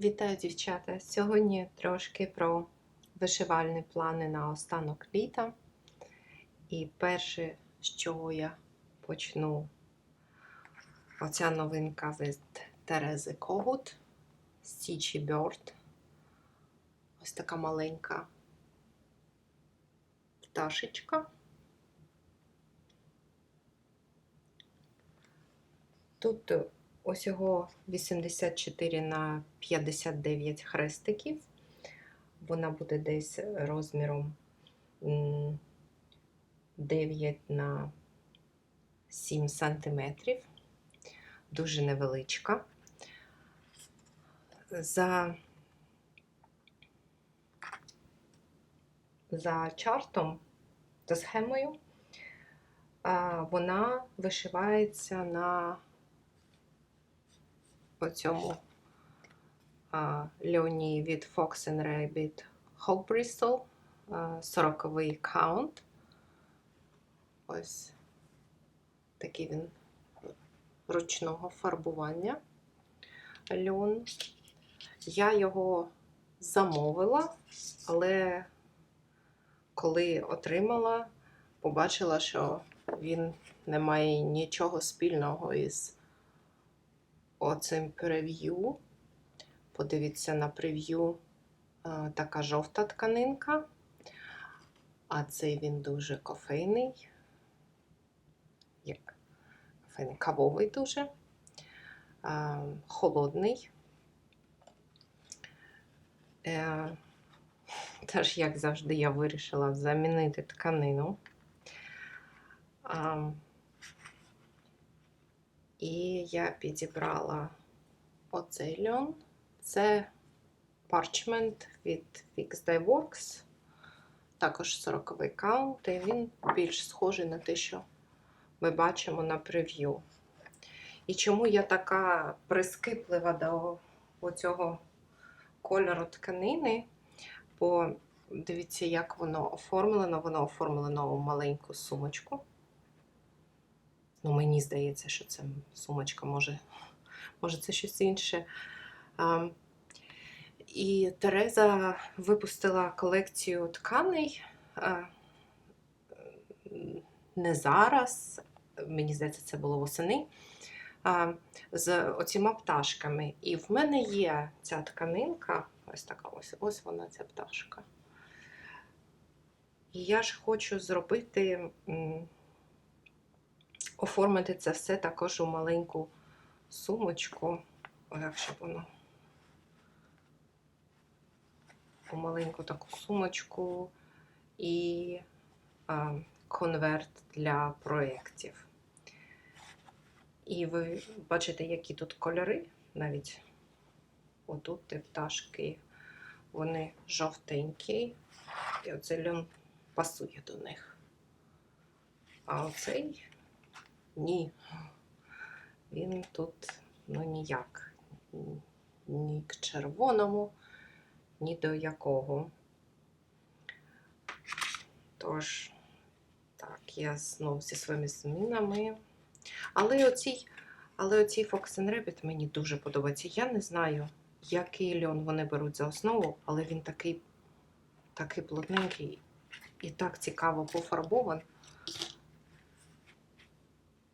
Вітаю, дівчата! Сьогодні трошки про вишивальні плани на останок літа. І перше, з чого я почну, оця новинка від Терези Когут Stitchy Bird. Ось така маленька пташечка. Тут усього 84 на 59 хрестиків. Вона буде десь розміром м, 9 на 7 сантиметрів. Дуже невеличка. За, за чартом, за схемою, вона вишивається на по цьому а, льоні від Fox and Rabbit Hope Bristol, 40-й каунт. Ось такий він ручного фарбування льон. Я його замовила, але коли отримала, побачила, що він не має нічого спільного із оцим прев'ю. Подивіться на прев'ю така жовта тканинка, а цей він дуже кофейний, як кофейний, кавовий дуже, холодний. Е, Теж, як завжди, я вирішила замінити тканину. І я підібрала оцей льон. Це парчмент від Fix Dye Works. Також 40-й каунт, і він більш схожий на те, що ми бачимо на прев'ю. І чому я така прискіплива до цього кольору тканини? Бо дивіться, як воно оформлено. Воно оформлено у маленьку сумочку. Ну, мені здається, що це сумочка, може, може це щось інше. А, і Тереза випустила колекцію тканей а, не зараз, мені здається, це було восени, а, з оціма пташками. І в мене є ця тканинка, ось така ось, ось вона, ця пташка. І я ж хочу зробити. Оформити це все також у маленьку сумочку. Як щоб воно. У маленьку таку сумочку і а, конверт для проєктів. І ви бачите, які тут кольори, навіть отут ті пташки, вони жовтенькі, і оцей льон пасує до них. А оцей ні. Він тут ну ніяк. Ні к червоному, ні до якого. Тож, так, я знову зі своїми змінами. Але оцій, але оцій Fox and Rabbit мені дуже подобається. Я не знаю, який льон вони беруть за основу, але він такий, такий плотненький і так цікаво пофарбований.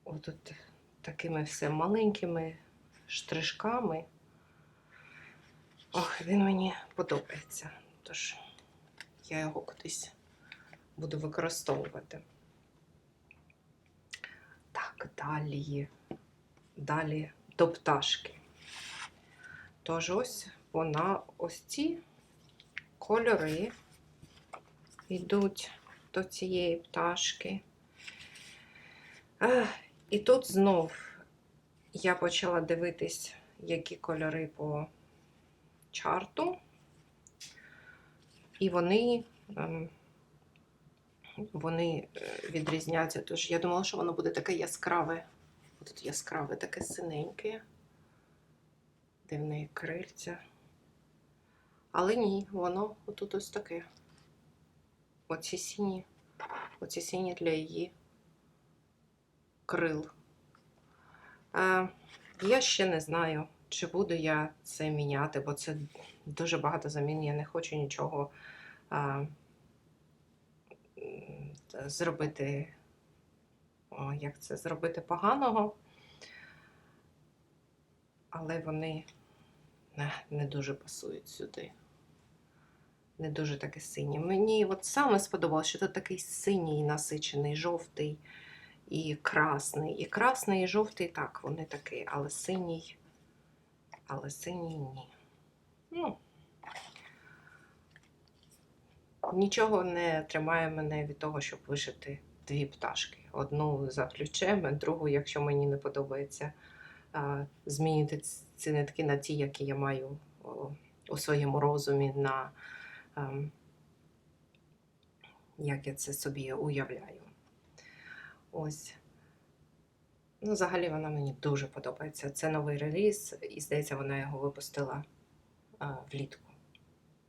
Отут такими все маленькими штришками. Ох, він мені подобається. Тож я його кудись буду використовувати. Так, далі. Далі до пташки. Тож ось вона, ось ці кольори йдуть до цієї пташки. І тут знов я почала дивитись, які кольори по чарту, і вони, ем, вони е, відрізняються. Тож я думала, що воно буде таке яскраве. Тут яскраве, таке синеньке, де крильця. Але ні, воно отут ось таке. Оці сині, оці сині для її крил. Е, я ще не знаю, чи буду я це міняти, бо це дуже багато замін. Я не хочу нічого та- зробити, як це зробити поганого. Але вони не, не дуже пасують сюди. Не дуже таке синє. Мені от саме сподобалося, що тут такий синій насичений, жовтий і красний. І красний, і жовтий так, вони такі, але синій, але синій ні. Ну, нічого не тримає мене від того, щоб вишити дві пташки. Одну за ключем, а другу, якщо мені не подобається, змінити ці нитки на ті, які я маю у своєму розумі на ем, як я це собі уявляю. Ось. Ну, взагалі вона мені дуже подобається. Це новий реліз, і здається, вона його випустила а, влітку,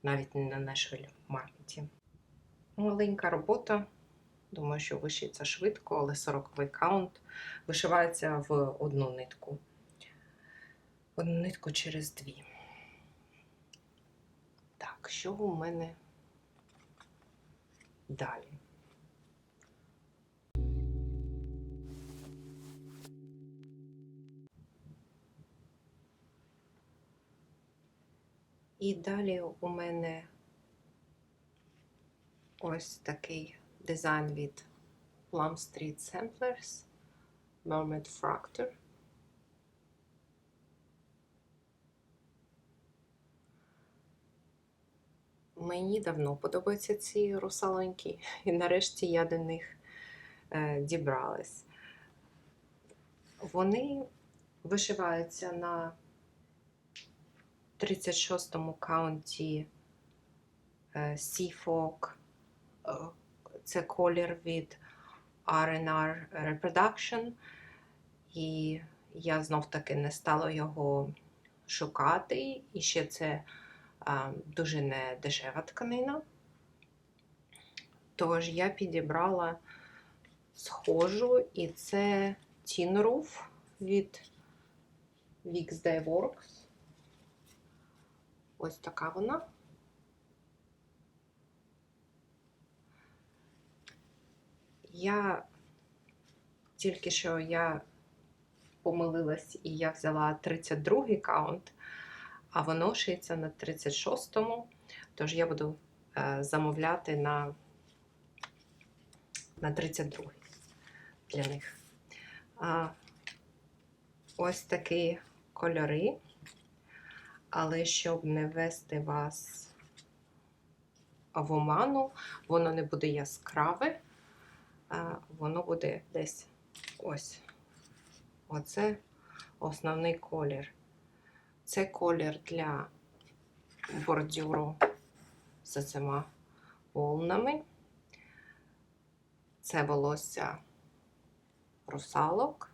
навіть не на Nashville маркеті. Маленька робота. Думаю, що вишиться швидко, але 40 каунт вишивається в одну нитку. Одну нитку через дві. Так, що у мене далі? І далі у мене ось такий дизайн від Plum Street Samplers Mermaid Fracture. Мені давно подобаються ці русалоньки, і нарешті я до них е, дібралась. Вони вишиваються на 36-му каунті е, Seafolk. Е, Це колір від R&R Reproduction. І я знов таки не стала його шукати. І ще це а, дуже не дешева тканина. Тож я підібрала схожу, і це Tin Roof від Wixday Works. Ось така вона. Я тільки що я помилилась і я взяла 32-й каунт, а воно шиється на 36-му. Тож я буду е, замовляти на, на 32-й для них. А, ось такі кольори. Але щоб не ввести вас в оману, воно не буде яскраве, воно буде десь ось. Оце основний колір. Це колір для бордюру з цими волнами. Це волосся русалок,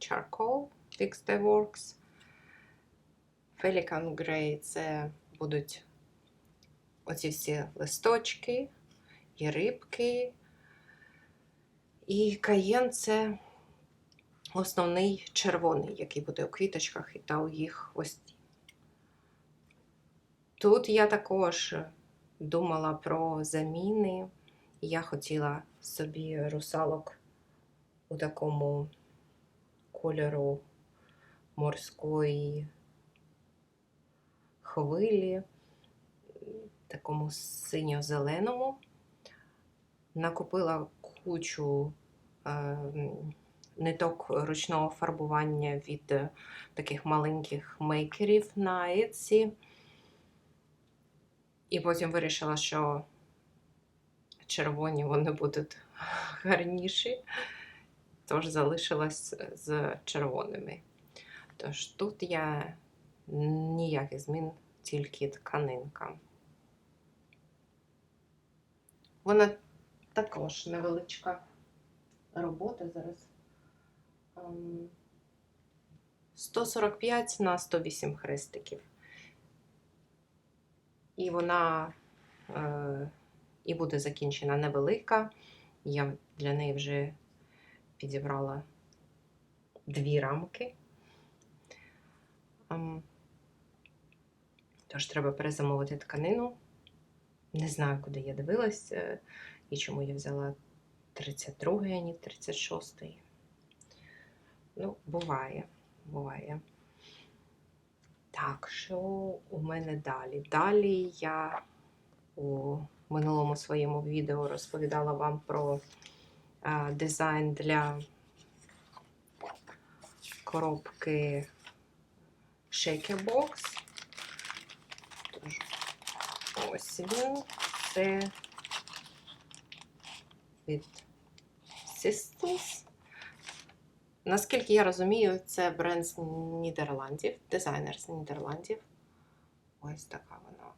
Charcoal, Fixed Works. Pelican Grey це будуть оці всі листочки і рибки. І каєн це основний червоний, який буде у квіточках і та у їх хвості. Тут я також думала про заміни. Я хотіла собі русалок у такому кольору морської хвилі, такому синьо-зеленому. Накупила кучу е, ниток ручного фарбування від е, таких маленьких мейкерів на Etsy. І потім вирішила, що червоні вони будуть гарніші, тож залишилась з червоними. Тож тут я ніяких змін, тільки тканинка. Вона також невеличка робота зараз. Ем, 145 на 108 хрестиків. І вона е, і буде закінчена невелика. Я для неї вже підібрала дві рамки. Тож треба перезамовити тканину. Не знаю, куди я дивилась е, і чому я взяла 32, а не 36. Ну, буває, буває. Так, що у мене далі? Далі я у минулому своєму відео розповідала вам про а, дизайн для коробки Shaker Box. Тож, він. Це від Systems. Наскільки я розумію, це бренд з Нідерландів, дизайнер з Нідерландів. Ось така вона.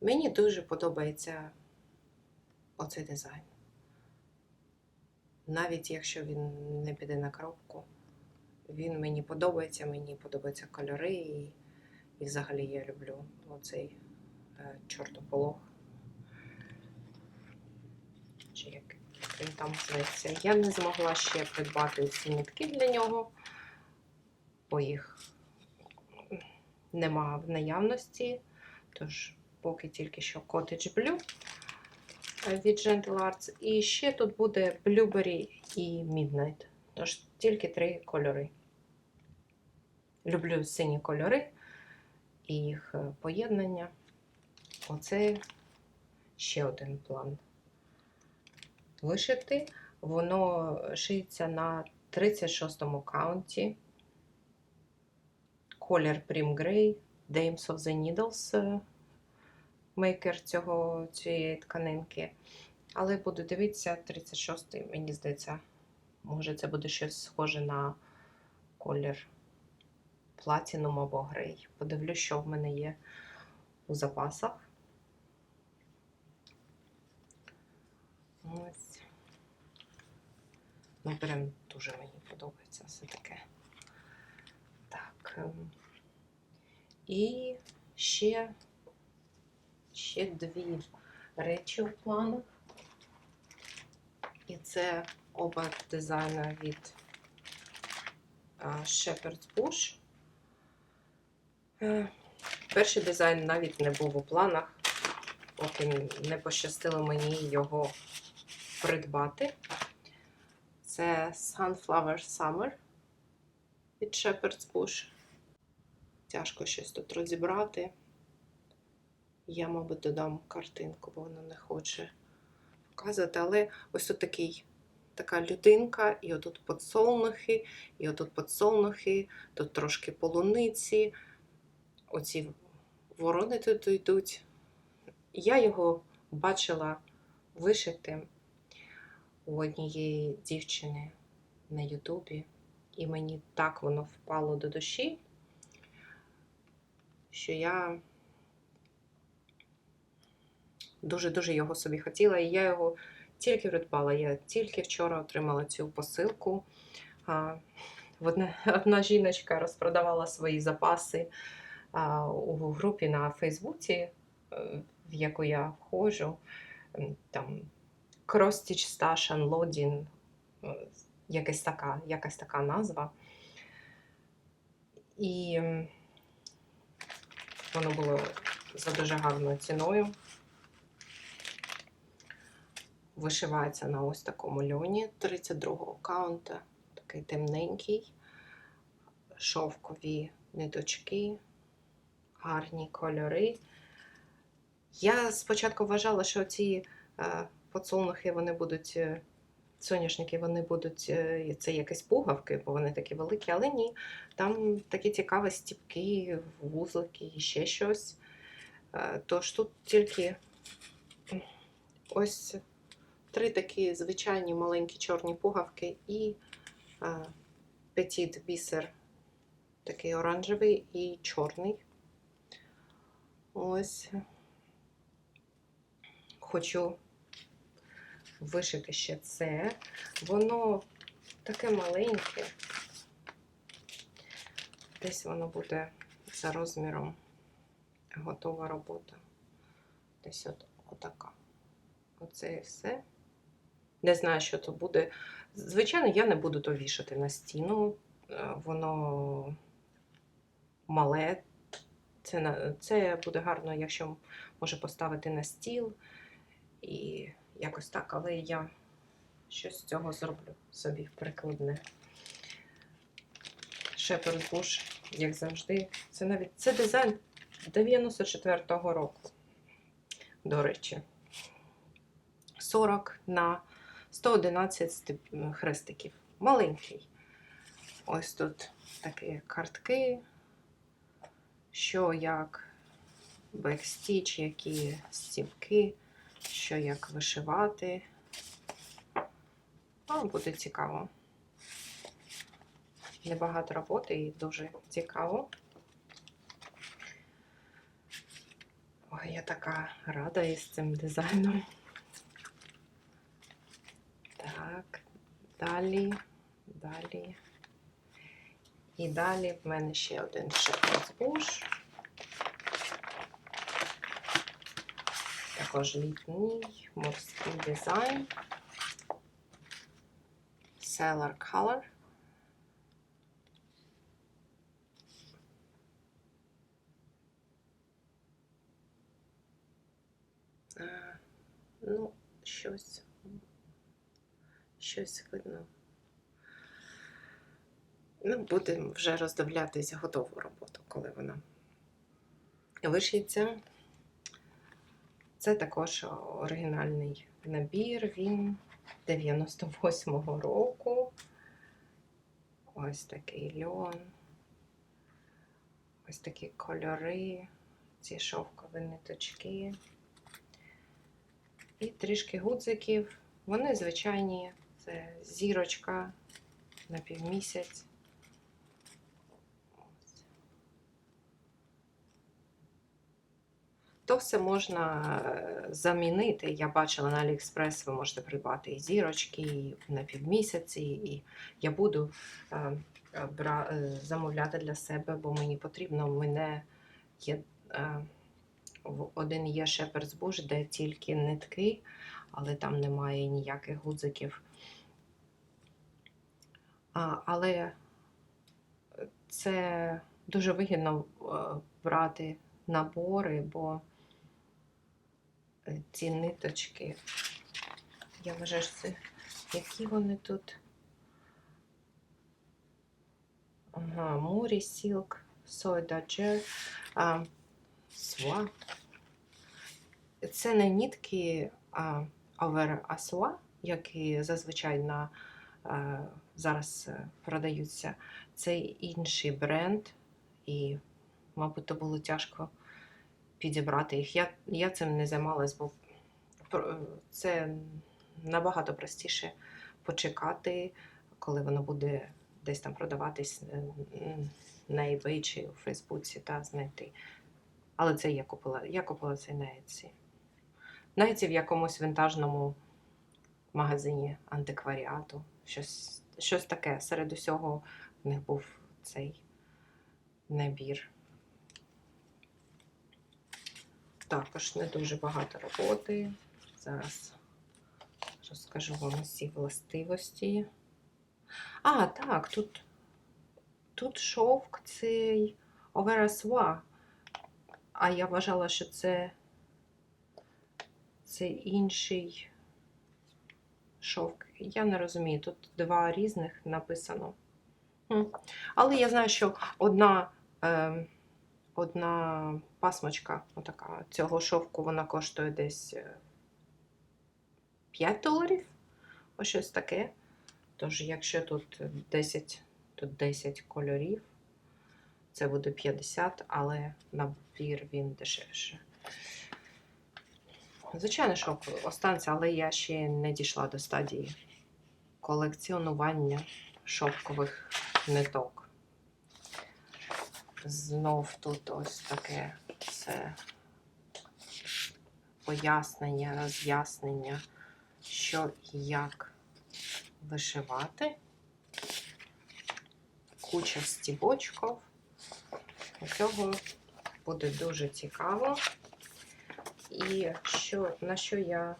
Мені дуже подобається оцей дизайн. Навіть якщо він не піде на коробку, він мені подобається, мені подобаються кольори, і, і взагалі я люблю оцей е, чортополох. Чи як він там зветься. Я не змогла ще придбати ці нитки для нього, бо їх нема в наявності. Тож, поки тільки що Cottage Blue від Gentle Arts. І ще тут буде Blueberry і Midnight. Тож тільки три кольори. Люблю сині кольори і їх е, поєднання. Оце ще один план вишити. Воно шиється на 36-му каунті. Колір Prim Grey, Dames of the Needles, е, мейкер цього, цієї тканинки. Але буду дивитися, 36-й, мені здається, може це буде щось схоже на колір Platinum або грей. Подивлюсь, що в мене є у запасах. Ось. Ну, прям дуже мені подобається все таке. Так. ем, І ще, ще дві речі у планах. І це оба дизайни від а, Shepherd's Bush. Перший дизайн навіть не був у планах, поки не пощастило мені його придбати. Це Sunflower Summer від Shepherd's Bush. Тяжко щось тут розібрати. Я, мабуть, додам картинку, бо вона не хоче показувати. Але ось тут такий, така людинка, і отут подсолнухи, і отут подсолнухи, тут трошки полуниці. Оці ворони тут йдуть. Я його бачила вишитим у однієї дівчини на Ютубі, і мені так воно впало до душі, що я дуже-дуже його собі хотіла, і я його тільки придбала. Я тільки вчора отримала цю посилку. Одна, жіночка розпродавала свої запаси у групі на Фейсбуці, е, в яку я входжу. Там Кростіч Сташан Лодін, е, якась така, якась така назва. І воно було за дуже гарною ціною. Вишивається на ось такому льоні 32-го каунта, такий темненький, шовкові ниточки, гарні кольори. Я спочатку вважала, що ці е, подсолнухи вони будуть, е, соняшники вони будуть, е, це якісь пугавки, бо вони такі великі, але ні. Там такі цікаві стіпки, вузлики і ще щось. Тож тут тільки ось три такі звичайні маленькі чорні пугавки і петіт бісер, такий оранжевий і чорний. Ось. Хочу вишити ще це. Воно таке маленьке. Десь воно буде за розміром готова робота. Десь от отака. Оце і все. Не знаю, що то буде. Звичайно, я не буду то вішати на стіну. е, воно мале. Це, це буде гарно, якщо може поставити на стіл і якось так, але я щось з цього зроблю собі прикладне. Shepherd's Bush, як завжди. Це навіть це дизайн 94-го року, до речі. 40 на 111 хрестиків. Маленький. Ось тут такі картки, що як бекстіч, які стіпки, що як вишивати. Ну, буде цікаво. Небагато роботи і дуже цікаво. Ой, я така рада із цим дизайном. Так, далі, далі. І далі в мене ще один Bush. Також літній морський дизайн. Sailor Color. Ну, щось. Щось видно. Ну, будемо вже роздивлятися готову роботу, коли вона вишиється. Це також оригінальний набір. Він 98-го року. Ось такий льон. Ось такі кольори, ці шовкові ниточки. І трішки гудзиків. Вони звичайні, це зірочка на півмісяць. То все можна е, замінити. Я бачила на AliExpress, ви можете придбати і зірочки, і на півмісяці. І я буду е, е, замовляти для себе, бо мені потрібно. У мене є один є Shepherd's Bush, де тільки нитки, але там немає ніяких гудзиків. Але це дуже вигідно брати набори, бо ці ниточки, я вважаю, що це які вони тут. Ага, Мурі, Сілк, Сойдаджер, Сва. Це не нітки а, Over Aswa, які зазвичай на, а, зараз е, продаються. Це інший бренд, і, мабуть, то було тяжко підібрати їх. Я, я цим не займалась, бо це набагато простіше почекати, коли воно буде десь там продаватись е, на eBay чи у Фейсбуці та знайти. Але це я купила. Я купила це на Etsy. На Etsy в якомусь вінтажному магазині антикваріату. Щось, щось таке. Серед усього в них був цей набір. Також не дуже багато роботи. Зараз розкажу вам усі властивості. А, так, тут, тут шовк цей Оверасва. А я вважала, що це, це інший шовк. Я не розумію, тут два різних написано. Але я знаю, що одна, е, одна пасмочка отака, цього шовку вона коштує десь е, 5 доларів. Ось щось таке. Тож, якщо тут 10, тут 10 кольорів, це буде 50, але набір він дешевше. Звичайно, що останеться, але я ще не дійшла до стадії колекціонування шовкових ниток. Знов тут ось таке все пояснення, роз'яснення, що і як вишивати. Куча стібочків. Цього буде дуже цікаво. І що, на що я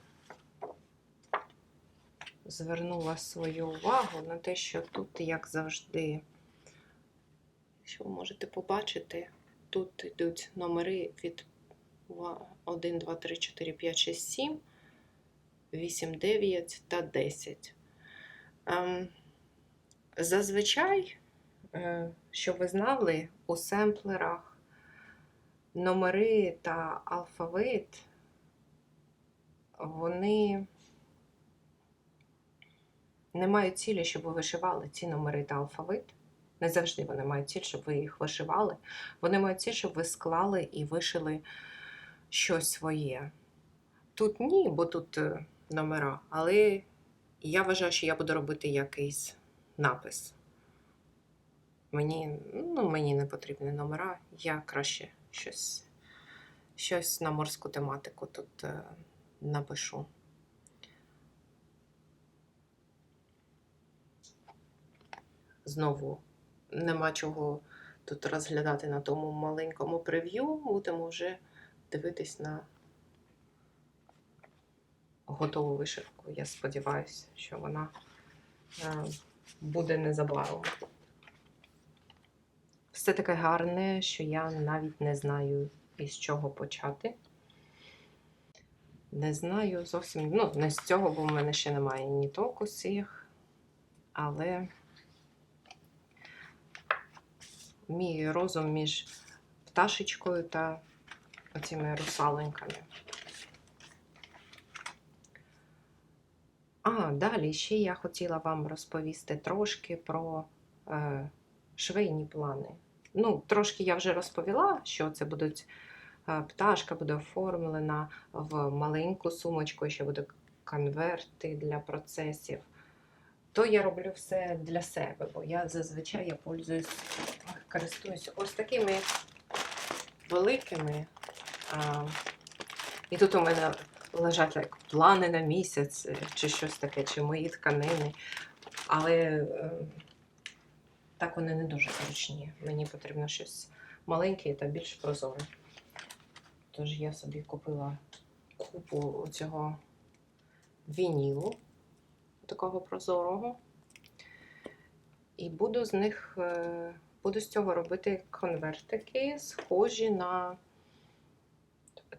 звернула свою увагу, на те, що тут, як завжди, Ось ви можете побачити, тут йдуть номери від 1, 2, 3, 4, 5, 6, 7, 8, 9 та 10. Ем, Зазвичай, е, щоб ви знали, у семплерах номери та алфавит, вони не мають цілі, щоб ви вишивали ці номери та алфавит. Не завжди вони мають ціль, щоб ви їх вишивали. Вони мають ціль, щоб ви склали і вишили щось своє. Тут ні, бо тут е, номера, але я вважаю, що я буду робити якийсь напис. Мені, ну, мені не потрібні номера, я краще щось, щось на морську тематику тут е, напишу. Знову нема чого тут розглядати на тому маленькому прев'ю. Будемо вже дивитись на готову вишивку. Я сподіваюся, що вона е, буде незабаром. Все таке гарне, що я навіть не знаю, із чого почати. Не знаю зовсім, ну, не з цього, бо в мене ще немає ні толку з але мій розум між пташечкою та оціми русаленьками. А, далі ще я хотіла вам розповісти трошки про е, швейні плани. Ну, трошки я вже розповіла, що це будуть е, пташка буде оформлена в маленьку сумочку, ще будуть конверти для процесів. То я роблю все для себе, бо я зазвичай я пользуюсь, користуюсь ось такими великими. А, і тут у мене лежать як плани на місяць, е, чи щось таке, чи мої тканини. Але е, так вони не дуже зручні. Мені потрібно щось маленьке та більш прозоре. Тож я собі купила купу цього вінілу, такого прозорого. І буду з них, е, буду з цього робити конвертики, схожі на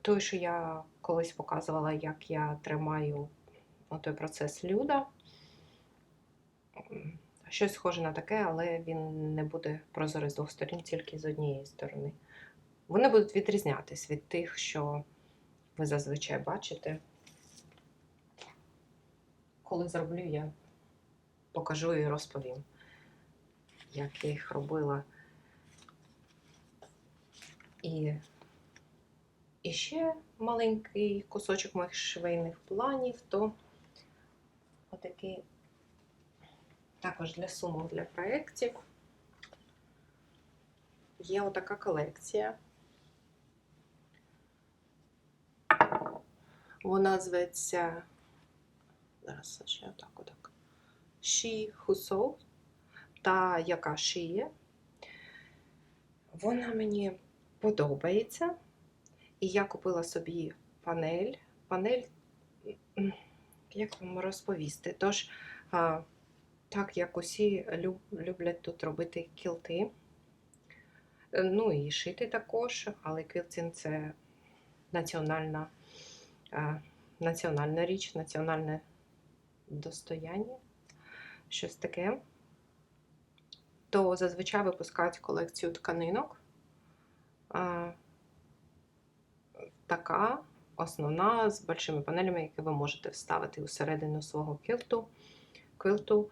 той, що я колись показувала, як я тримаю той процес люда. Щось схоже на таке, але він не буде прозорий з двох сторін, тільки з однієї сторони. Вони будуть відрізнятись від тих, що ви зазвичай бачите. Коли зроблю, я покажу і розповім, як я їх робила. І, і ще маленький кусочок моїх швейних планів, то отакий також для сумок для проєктів. Є отака колекція. Вона зветься. Зараз ще отак, отак. She Who Sewed, та яка шиє. Вона мені подобається. І я купила собі панель. Панель, як вам розповісти? Тож, так як усі люблять тут робити кілти. Ну і шити також, але квілтинг це національна, національна річ, національне достояння, щось таке. То зазвичай випускають колекцію тканинок. Така основна з большими панелями, які ви можете вставити усередину свого кілту, квилту.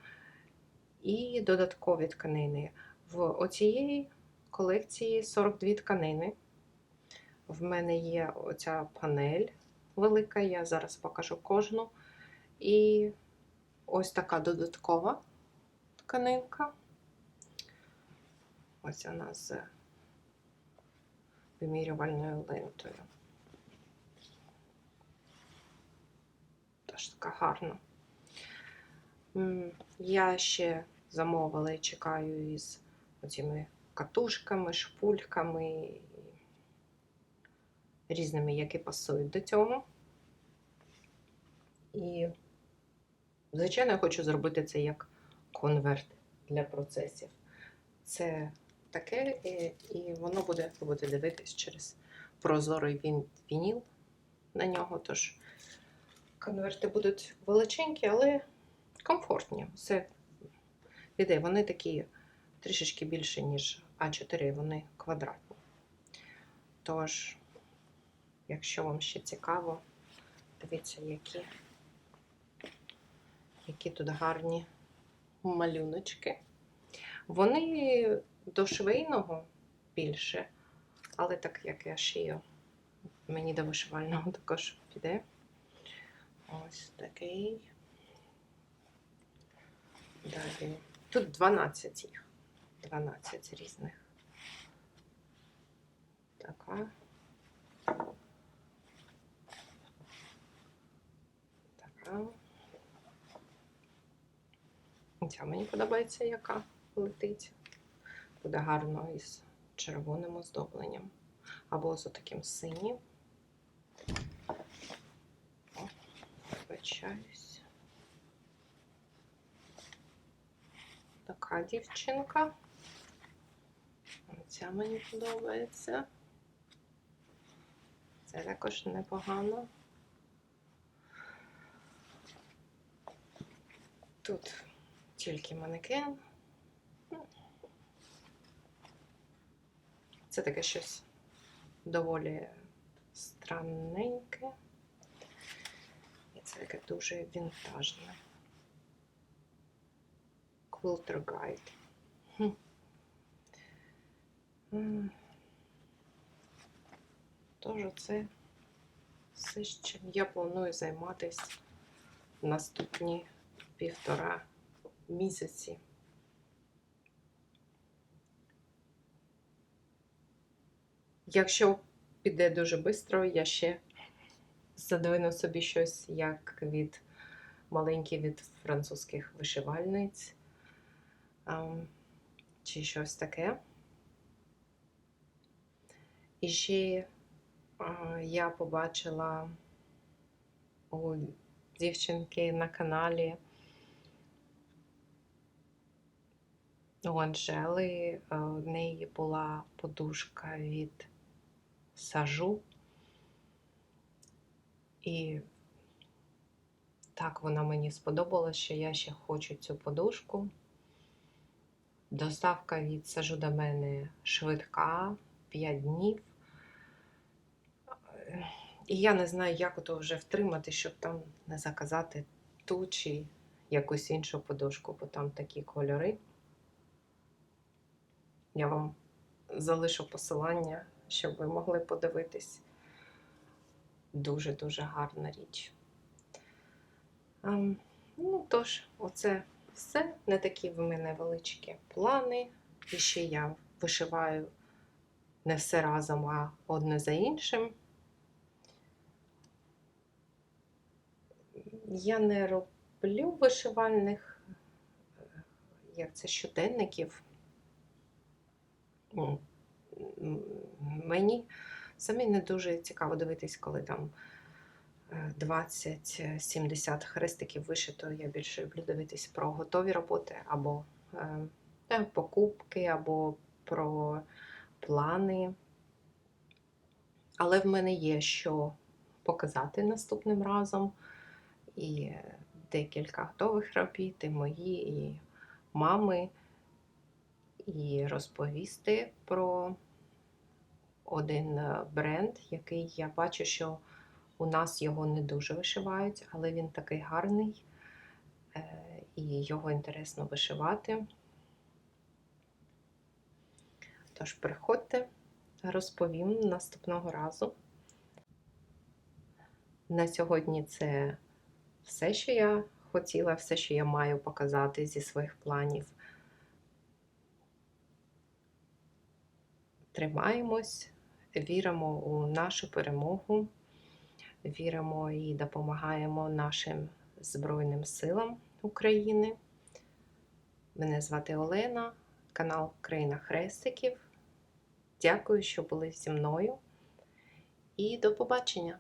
І додаткові тканини. В оцієї колекції 42 тканини. В мене є оця панель велика, я зараз покажу кожну. І ось така додаткова тканинка. Ось вона з вимірювальною лентою. Тож така гарна. Я ще замовила і чекаю із оціми катушками, шпульками різними, які пасують до цього. І, звичайно, я хочу зробити це як конверт для процесів. Це таке, і, і воно буде, ви будете дивитись через прозорий він, вініл на нього. Тож конверти будуть величенькі, але комфортні. Все піде. Вони такі трішечки більше, ніж А4, вони квадратні. Тож, якщо вам ще цікаво, дивіться, які, які тут гарні малюночки. Вони до швейного більше, але так як я шию, мені до вишивального також піде. Ось такий. Далі. Тут 12 їх. 12 різних. Така. Така. Ця мені подобається, яка летить. Буде гарно із червоним оздобленням. Або з таким синім. О, вибачаюсь. Така дівчинка. Ця мені подобається. Це також непогано. Тут тільки манекен. Це таке щось доволі странненьке. І це таке дуже вінтажне. Quilter Guide. Тож це все, чим я планую займатися наступні півтора місяці. Якщо піде дуже швидко, я ще задвину собі щось як від маленький від французьких вишивальниць чи щось таке. І ще я побачила у дівчинки на каналі у Анжели. а, В неї була подушка від сажу. І так вона мені сподобалась, що я ще хочу цю подушку. Доставка від сажу до мене швидка, 5 днів. І я не знаю, як ото вже втримати, щоб там не заказати ту чи якусь іншу подушку, бо там такі кольори. Я вам залишу посилання, щоб ви могли подивитись. Дуже-дуже гарна річ. Ем, ну, тож, оце все. Не такі в мене величкі плани. І ще я вишиваю не все разом, а одне за іншим. Я не роблю вишивальних, е, як це щоденників. Мені самі не дуже цікаво дивитись, коли там 20-70 хрестиків вишито. Я більше люблю дивитись про готові роботи або е, е, покупки, або про плани. Але в мене є що показати наступним разом. І декілька готових робіт, і мої, і мами, і розповісти про один е, бренд, який я бачу, що у нас його не дуже вишивають, але він такий гарний, е, і його інтересно вишивати. Тож приходьте, розповім наступного разу. На сьогодні це все, що я хотіла, все, що я маю показати зі своїх планів. Тримаємось, віримо у нашу перемогу, віримо і допомагаємо нашим Збройним силам України. Мене звати Олена, канал Країна Хрестиків. Дякую, що були зі мною. І до побачення!